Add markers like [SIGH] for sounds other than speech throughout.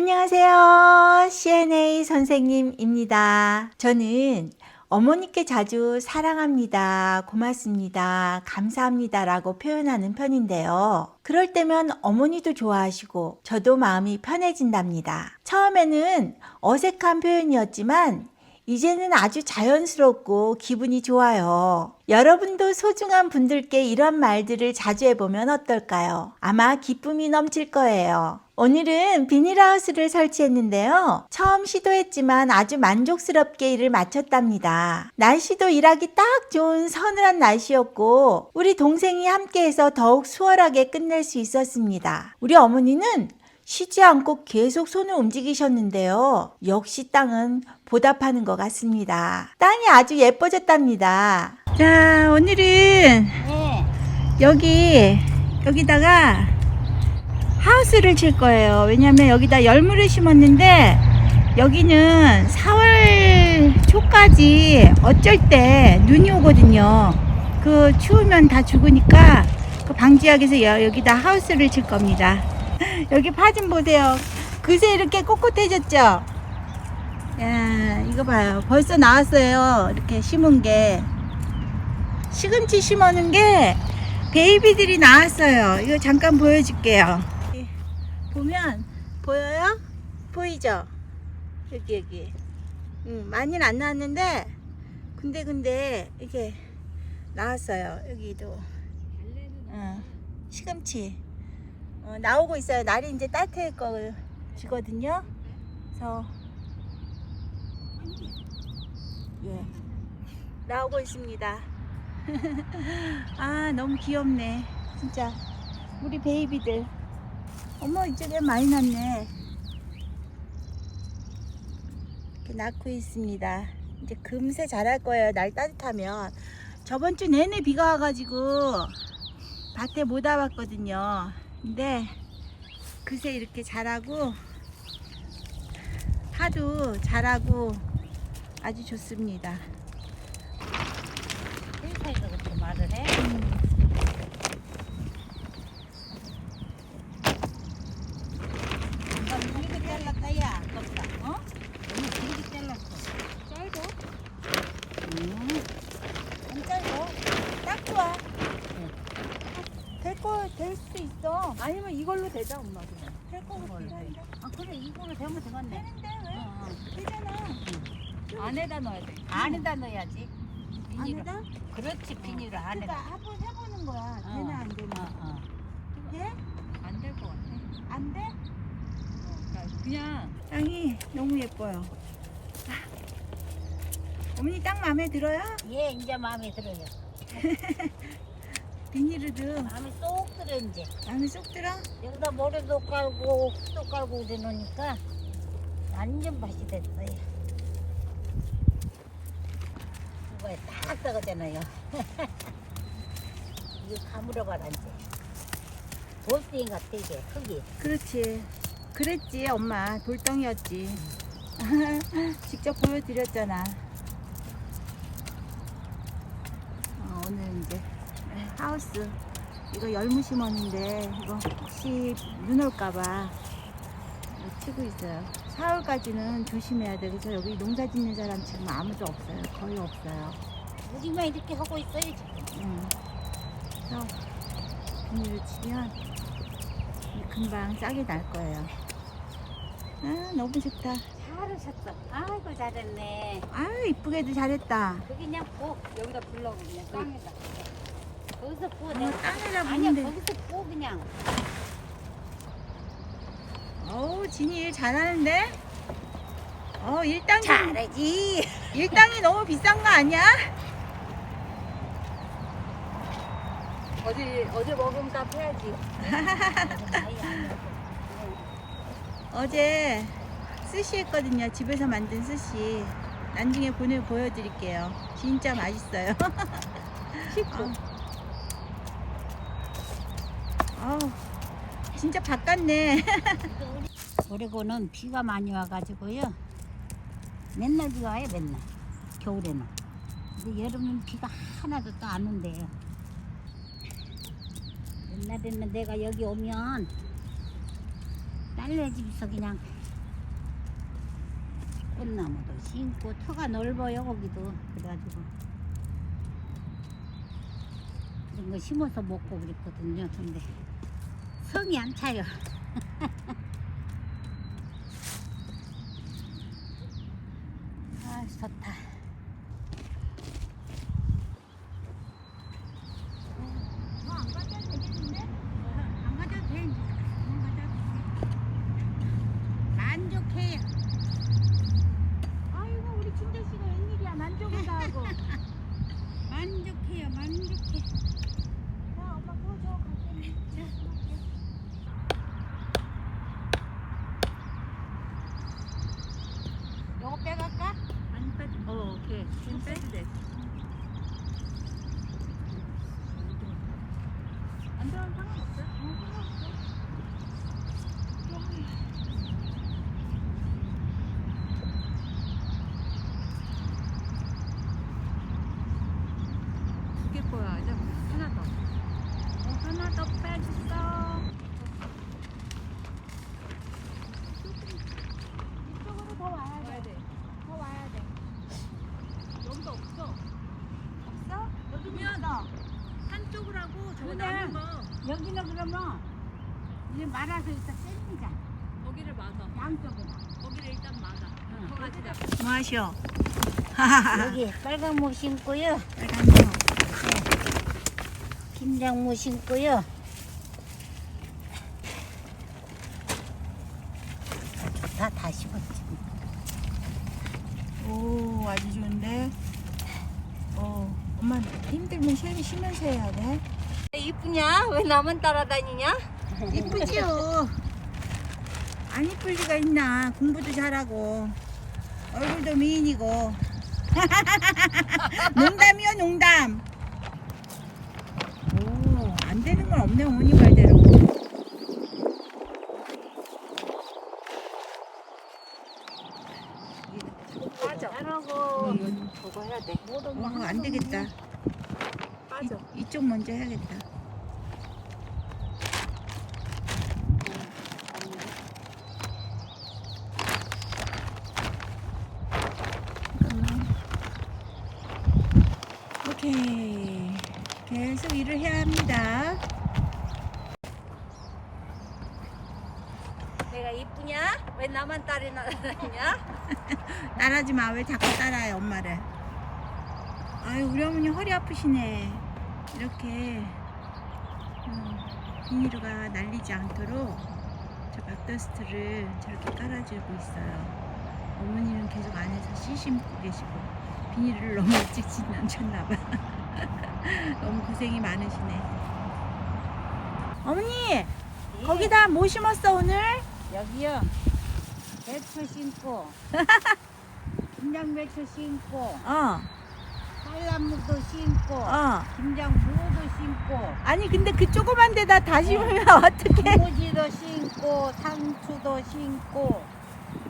안녕하세요. CNA 선생님입니다. 저는 어머니께 자주 사랑합니다, 고맙습니다, 감사합니다 라고 표현하는 편인데요. 그럴 때면 어머니도 좋아하시고 저도 마음이 편해진답니다. 처음에는 어색한 표현이었지만 이제는 아주 자연스럽고 기분이 좋아요. 여러분도 소중한 분들께 이런 말들을 자주 해보면 어떨까요? 아마 기쁨이 넘칠 거예요. 오늘은 비닐하우스를 설치했는데요. 처음 시도했지만 아주 만족스럽게 일을 마쳤답니다. 날씨도 일하기 딱 좋은 서늘한 날씨였고, 우리 동생이 함께해서 더욱 수월하게 끝낼 수 있었습니다. 우리 어머니는 쉬지 않고 계속 손을 움직이셨는데요. 역시 땅은 보답하는 것 같습니다. 땅이 아주 예뻐졌답니다. 자, 오늘은 네. 여기, 여기다가 하우스를 칠 거예요. 왜냐면 여기다 열무를 심었는데, 여기는 4월 초까지 어쩔 때 눈이 오거든요. 그 추우면 다 죽으니까 그 방지하기 위해서 여- 여기다 하우스를 칠 겁니다. [LAUGHS] 여기 파 좀 보세요. 그새 이렇게 꼿꼿해졌죠? 야, 이거 봐요. 벌써 나왔어요. 이렇게 심은 게. 시금치 심어놓은 게 베이비들이 나왔어요. 이거 잠깐 보여줄게요. 보면 보여요? 보이죠? 여기 여기. 음, 많이는 안 나왔는데 근데 근데 이게 나왔어요. 여기도. 어, 시금치 어, 나오고 있어요. 날이 이제 따뜻할 거지거든요. 그래서 예 나오고 있습니다. [LAUGHS] 아 너무 귀엽네. 진짜 우리 베이비들. 어머 이쪽에 많이 났네. 이렇게 낳고 있습니다. 이제 금세 자랄 거예요. 날 따뜻하면. 저번 주 내내 비가 와가지고 밭에 못 와봤거든요 근데 그새 이렇게 자라고 파도 자라고 아주 좋습니다 회사에서 그렇게 말을 해? 너 길게 잘랐다 야 아깝다 어? 너무 길게 잘랐어 짧아? 음. 안 짧아. 딱 좋아. 될 거, 될 수도 있어. 아니면 이걸로 되자, 엄마. 그냥. 될거 이걸로 같아. 아 그래 이거로 되면 되겠네 되는데, 왜? 어, 되잖아. 어. 안에다 넣어야 돼 안에다 넣어야지 비닐을 안에다? 그렇지 비닐을 그러니까 안에다 한번 해보는 거야. 어, 되나, 안 되나. 어, 어. 돼? 안 될 것 같아 안 돼? 어, 그러니까 그냥 땅이 너무 예뻐요. 아. 어머니 땅 마음에 들어요? 얘 이제 마음에 들어요 [LAUGHS] 비닐으로 마음에 쏙 들어 이제 마음에 쏙 들어? 여기다 모래도 깔고 흙도 깔고 그러놓으니까 완전 맛이 됐어요. 이거에 딱 썩었잖아요. 이거 가물어 봐라 이제. 돌덩이 같아 이게 크기. 그렇지. 그랬지, 엄마. 돌덩이였지. [LAUGHS] 직접 보여드렸잖아. 어, 오늘 이제 하우스. 이거 열무 심었는데, 이거 혹시 눈 올까봐 치고 있어요. 4월까지는 조심해야 돼. 그래서 여기 농사 짓는 사람 지금 아무도 없어요. 거의 없어요. 우리만 이렇게 하고 있어요 지금. 응. 그래서 비닐을 치면 금방 싹이 날 거예요. 아, 너무 좋다. 잘하셨어. 아이고 잘했네. 아, 이쁘게도 잘했다. 그게 그냥 부어. 여기다 불러고 그냥 땅에다. 거기서 부어. 어, 내가. 땅에다 아니야 부는데. 거기서 부어 그냥. 어우, 진이 일 잘하는데? 어, 일당이, 잘하지. 일당이 너무 비싼 거 아니야? 어제 어제 먹은 값 해야지. [LAUGHS] 어제 스시 했거든요. 집에서 만든 스시. 나중에 보내, 보여드릴게요. 진짜 맛있어요. [LAUGHS] 식고. 어 우, 진짜 바꿨네. 올해고는 [LAUGHS] 비가 많이 와가지고요. 맨날 비가 와요, 맨날. 겨울에는. 근데 여름은 비가 하나도 또 안 온대요. 옛날에는 내가 여기 오면 딸네 집에서 그냥 꽃나무도 심고 터가 넓어요 거기도 그래가지고 그런 거 심어서 먹고 그랬거든요 근데 성이 안 차요. [LAUGHS] 아 좋다 안 가져도 되겠는데? 안 가져도 돼 이제 안 가져도 돼 만족해요 아이고 우리 진자 씨가 웬일이야 만족이다 하고. 만족해요 만족해 자 엄마 구워줘 갈게. 요거 빼갈까? 안 빼. 어 오케이. 지금 빼도 돼. 안 들어가면 상관없어. 어, 상관없어. 두개 거야 이제 하나 더. 더 빼줬어. 이쪽으로 더 와야 돼. 더 와야 돼. 여기도 없어. 없어? 여기면 한쪽으로 하고 저거 그냥. 남은 거 여기는 그러면 이제 말아서 일단 셉니다 거기를 막아. 양쪽에다 거기를 일단 막아. 응. 뭐 하셔? 여기 빨간무 심고요 빨간 거. 김장무 심고요 다, 다 심었지 오 아주 좋은데. 어 엄마 힘들면 쉬, 쉬면서 해야 돼. 이쁘냐? 왜 나만 따라다니냐? 이쁘지요. 안 이쁠 리가 있나? 공부도 잘하고 얼굴도 미인이고. [LAUGHS] 농담이요 농담. 오, 안 되는 건 없네 어머니 말대로. 빠져. 잘하고 저거 해야 돼. 어, 안 되겠다. 빠져. 이, 이쪽 먼저 해야겠다. 잠깐만. 오케이. 계속 일을 해야 합니다. 내가 이쁘냐? 왜 나만 따라다니냐? [LAUGHS] 따라하지 마. 왜 자꾸 따라해, 엄마를. 아유, 우리 어머니 허리 아프시네. 이렇게 음, 비닐가 날리지 않도록 저 박더스트를 저렇게 깔아주고 있어요. 어머니는 계속 안에서 씨 심고 계시고 비닐을 너무 일찍 지나쳤나봐. [LAUGHS] 너무 고생이 많으시네. 어머니, 거기다 뭐 심었어 오늘? 여기요 배추 심고 [LAUGHS] 김장 배추 심고 어, 빨간무도 심고 어. 김장 무도 심고 아니 근데 그 조그만 데다 다 심으면 어떡해? 무지도 심고 상추도 심고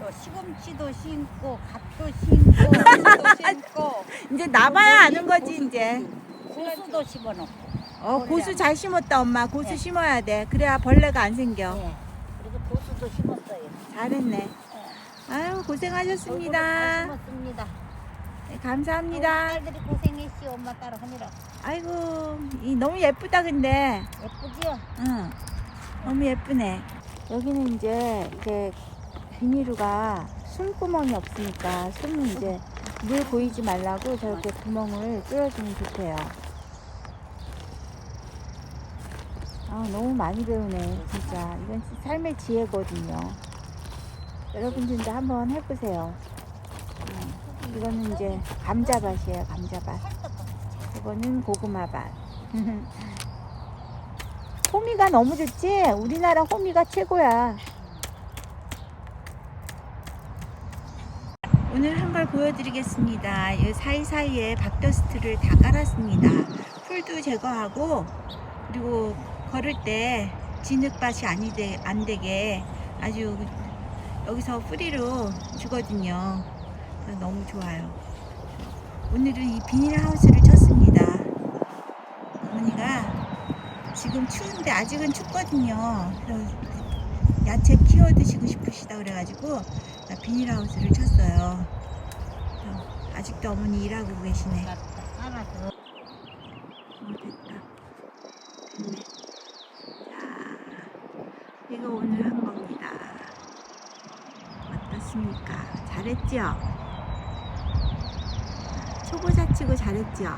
또 시금치도 심고 갓도 심고 고수도 [LAUGHS] 심고 이제 나봐야 아는 거지 이제. 고수도 심어놓고 어 고수 잘 심었다 엄마. 고수 네. 심어야 돼. 그래야 벌레가 안 생겨. 예. 고수도 심었어요 잘했네. 예. 아유 얼굴을 잘 고생하셨습니다. 심었습니다 네, 감사합니다. 딸들이 고생했시 엄마 따라 하느라 아이고 이 너무 예쁘다 근데. 예쁘지요? 응. 너무 예쁘네. 여기는 이제 이제 비닐루가 숨구멍이 없으니까 숨은 이제 물 보이지 말라고 저렇게 구멍을 뚫어주면 좋대요. 아 너무 많이 배우네 진짜 이건 삶의 지혜거든요. 여러분들도 한번 해보세요. 어, 이거는 이제 감자밭이에요 감자밭. 이거는 고구마밭. [LAUGHS] 호미가 너무 좋지? 우리나라 호미가 최고야. 오늘 한 걸 보여드리겠습니다. 이 사이사이에 박더스트를 다 깔았습니다. 풀도 제거하고 그리고 걸을 때 진흙밭이 아니 되, 안 되게 아주 여기서 뿌리로 주거든요. 너무 좋아요. 오늘은 이 비닐하우스를 쳤습니다. 어머니가 지금 추운데 아직은 춥거든요. 야채 키워 드시고 싶으시다 그래가지고 나 비닐하우스를 쳤어요. 어, 아직도 어머니 일하고 계시네. 알아서 어, 됐다. 됐네. 자, 이거 오늘 한 겁니다. 어떻습니까? 잘했죠? 초보자 치고 잘했죠?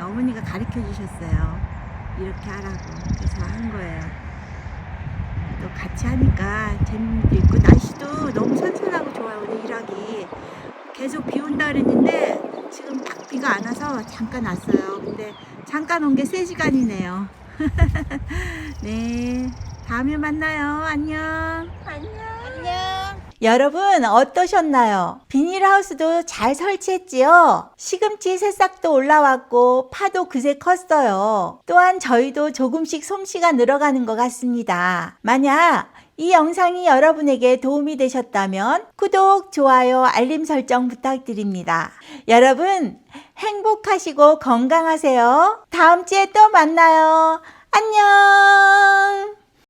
어머니가 가르쳐 주셨어요. 이렇게 하라고. 그래서 한 거예요. 또 같이 하니까 재미도 있고, 날씨도 너무 선선하고 좋아요. 오늘 일하기. 계속 비 온다 그랬는데, 지금 딱 비가 안 와서 잠깐 왔어요. 근데 잠깐 온 게 3시간이네요. [LAUGHS] 네. 다음에 만나요. 안녕. 안녕. 안녕. 여러분 어떠셨나요? 비닐하우스도 잘 설치했지요? 시금치 새싹도 올라왔고 파도 그새 컸어요. 또한 저희도 조금씩 솜씨가 늘어가는 것 같습니다. 만약 이 영상이 여러분에게 도움이 되셨다면 구독, 좋아요, 알림 설정 부탁드립니다. 여러분 행복하시고 건강하세요. 다음 주에 또 만나요. 안녕!